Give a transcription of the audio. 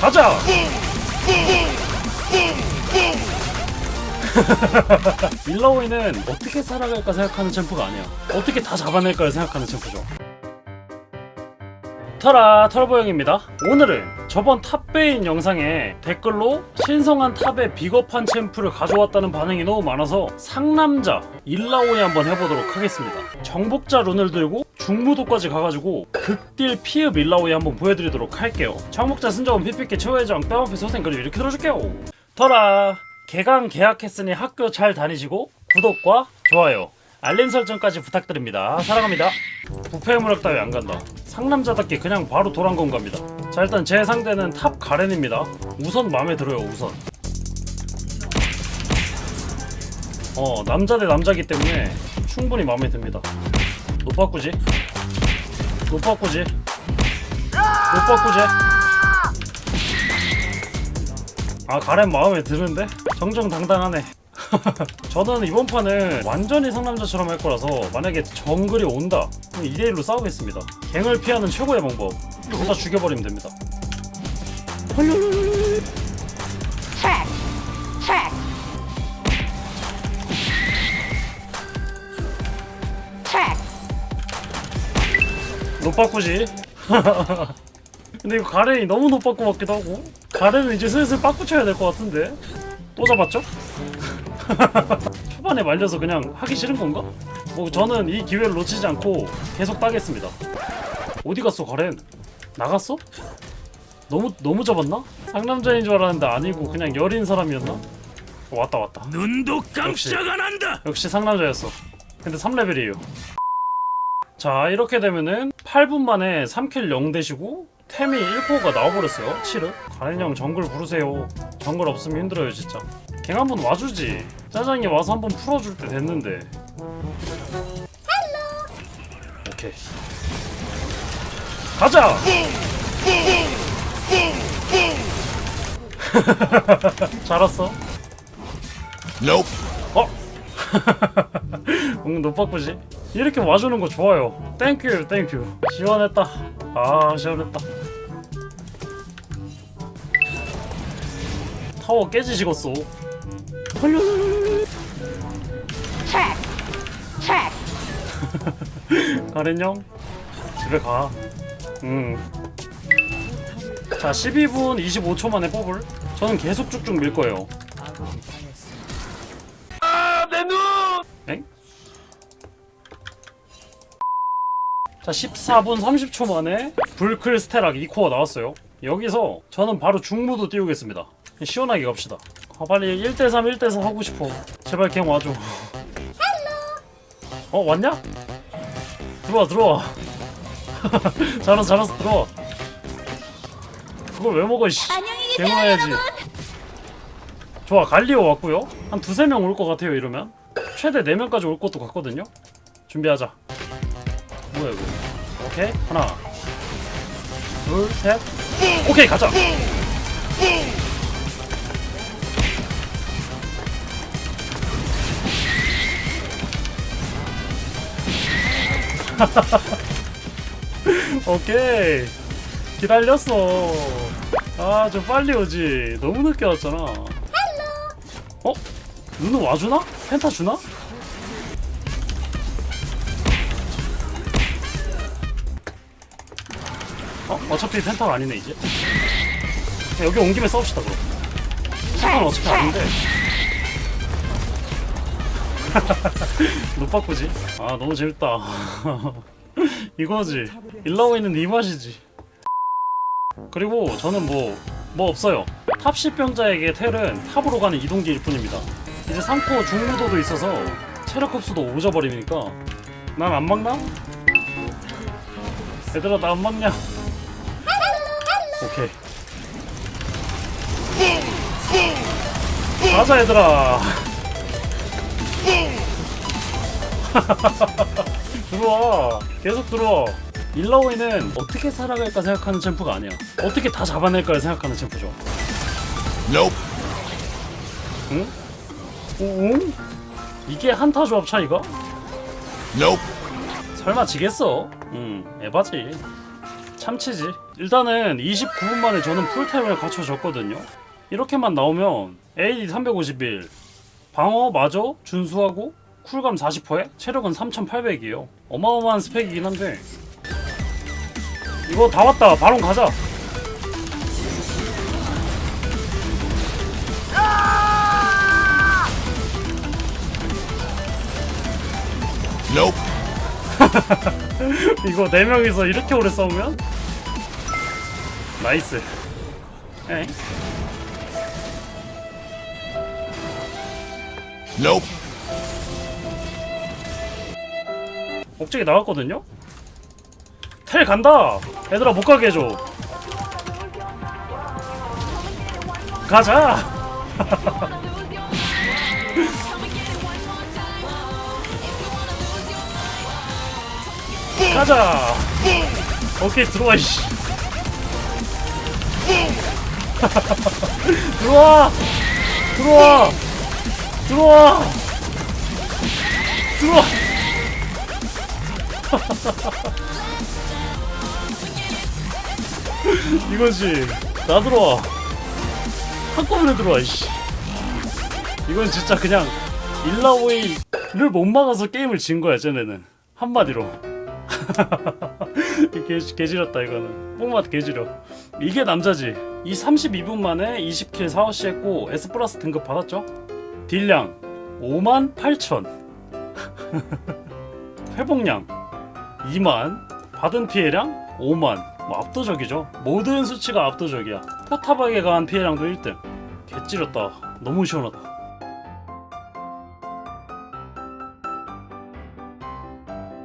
가자! 밀라오이는 어떻게 살아갈까 생각하는 챔프가 아니야. 어떻게 다 잡아낼까를 생각하는 챔프죠. 터라 털보영입니다. 오늘은 저번 탑베인 영상에 댓글로 신성한 탑에 비겁한 챔프를 가져왔다는 반응이 너무 많아서 상남자 일라오이 한번 해보도록 하겠습니다. 정복자 룬을 들고 중무도까지 가가지고 극딜 피읍 일라오이 한번 보여드리도록 할게요. 정복자 순정은 PPK 최후의정 뼈아피 소생 그리고 이렇게 들어줄게요. 터라 개강 계약했으니 학교 잘 다니시고 구독과 좋아요 알림 설정까지 부탁드립니다. 사랑합니다. 부패 무력 따위 안 간다. 상남자답게 그냥 바로 도란건 갑니다. 자 일단 제 상대는 탑 가렌입니다. 우선 마음에 들어요 우선. 어 남자 대 남자기 때문에 충분히 마음에 듭니다. 바꾸지? 못 바꾸지? 아 가렌 마음에 드는데? 정정당당하네. 저는 이번 판은 완전히 상남자처럼 할 거라서 만약에 정글이 온다 그럼 2대1로 싸우겠습니다 갱을 피하는 최고의 방법 둘다 죽여버리면 됩니다 못 바꾸지 근데 이거 가렌이 너무 못 바꾸 같기도 하고 가렌은 이제 슬슬 빠꾸 쳐야 될 것 같은데 또 잡았죠? 초반에 말려서 그냥 하기 싫은 건가? 뭐 저는 이 기회를 놓치지 않고 계속 따겠습니다 어디 갔어 가렌? 나갔어? 너무 너무 잡았나? 상남자인 줄 알았는데 아니고 그냥 여린 사람이었나? 어, 왔다 왔다 눈도 깜짝 안 한다. 역시 상남자였어. 근데 3레벨이에요. 자, 이렇게 되면은 8분 만에 3킬 0 되시고 템이 1코어가 나와버렸어요. 7은. 가렌 형 정글 부르세요. 정글 없으면 힘들어요, 진짜. 갱 한번 와주지. 짜장이 와서 한번 풀어줄 때 됐는데. 오케이. 가자! 잘 왔어. Nope. 어? 응, 못 바꾸지? 이렇게 와주는 거 좋아요. 땡큐, 땡큐. 시원했다. 아, 시원했다. 타워 깨지시겠어. check, check. 가렌 형, 집에 가. 음. 자, 12분 25초 만에 뽑을. 저는 계속 쭉쭉 밀 거예요. 내 눈. 엥? 자 14분 30초 만에 불클 스테락 2코어 나왔어요. 여기서 저는 바로 중무도 띄우겠습니다. 시원하게 갑시다. 아 빨리 1대3 1대4 하고 싶어. 제발 갱 와줘. 어 왔냐? 들어와 들어와. 잘했어 잘했어 들어와. 그걸 왜 먹어 씨. 안녕히 갱 와야지. 좋아 갈리오 왔고요. 한 두세 명 올 것 같아요 이러면. 최대 4명까지 올 것도 같거든요. 준비하자 뭐야 이거? 오케이. 하나. 둘셋. 오케이 가자. 오케이. 기다렸어. 아 좀 빨리 오지. 너무 늦게 왔잖아. 어? 누는 와주나? 펜타 주나? 어? 어차피 펜타가 아니네 이제. 그냥 여기 온 김에 싸웁시다 그럼. 펜타는 어차피 아닌데. 못 바꾸지? 아 너무 재밌다. 이거지. 일라오 있는 이 맛이지. 그리고 저는 뭐뭐 없어요. 탑 10병자에게 텔은 탑으로 가는 이동기일 뿐입니다. 이제 3코어 중무도도 있어서 체력 흡수도 오져버리니까. 난 안 막나? 얘들아 나 안 막냐? 오케이 가자 얘들아 들어와 계속 들어와 일라오이는 어떻게 살아갈까 생각하는 챔프가 아니야 어떻게 다 잡아낼까를 생각하는 챔프죠 Nope. 응? 응? 이게 한타 조합 차이가? Nope. 설마 지겠어? 응 에바지 참치지 일단은 29분 만에 저는 풀타임을 갖춰졌거든요. 이렇게만 나오면 AD 351 방어 마저 준수하고 쿨감 40%에 체력은 3800이에요. 어마어마한 스펙이긴 한데. 이거 다 왔다. 바론 가자. Nope. 이거 4명이서 이렇게 오래 싸우면 나이스 에이 Nope. 억제기 나갔거든요? 텔 간다! 얘들아 못 가게 해줘 가자! 가자! 오케이 들어와 이씨 들어와! 들어와! 들어와! 들어와! 이거지 나 들어와 한꺼번에 들어와 이씨 이건 진짜 그냥 일라오이를 못 막아서 게임을 진 거야 쟤네는 한마디로 개, 개지렸다 이거는 뽕맛 개지려 이게 남자지. 이 32분 만에 20킬 4어시 했고 S 플러스 등급 받았죠? 딜량 5만 8천. 회복량 2만. 받은 피해량 5만. 뭐 압도적이죠. 모든 수치가 압도적이야. 포탑에게 가한 피해량도 1등. 개찌렸다. 너무 시원하다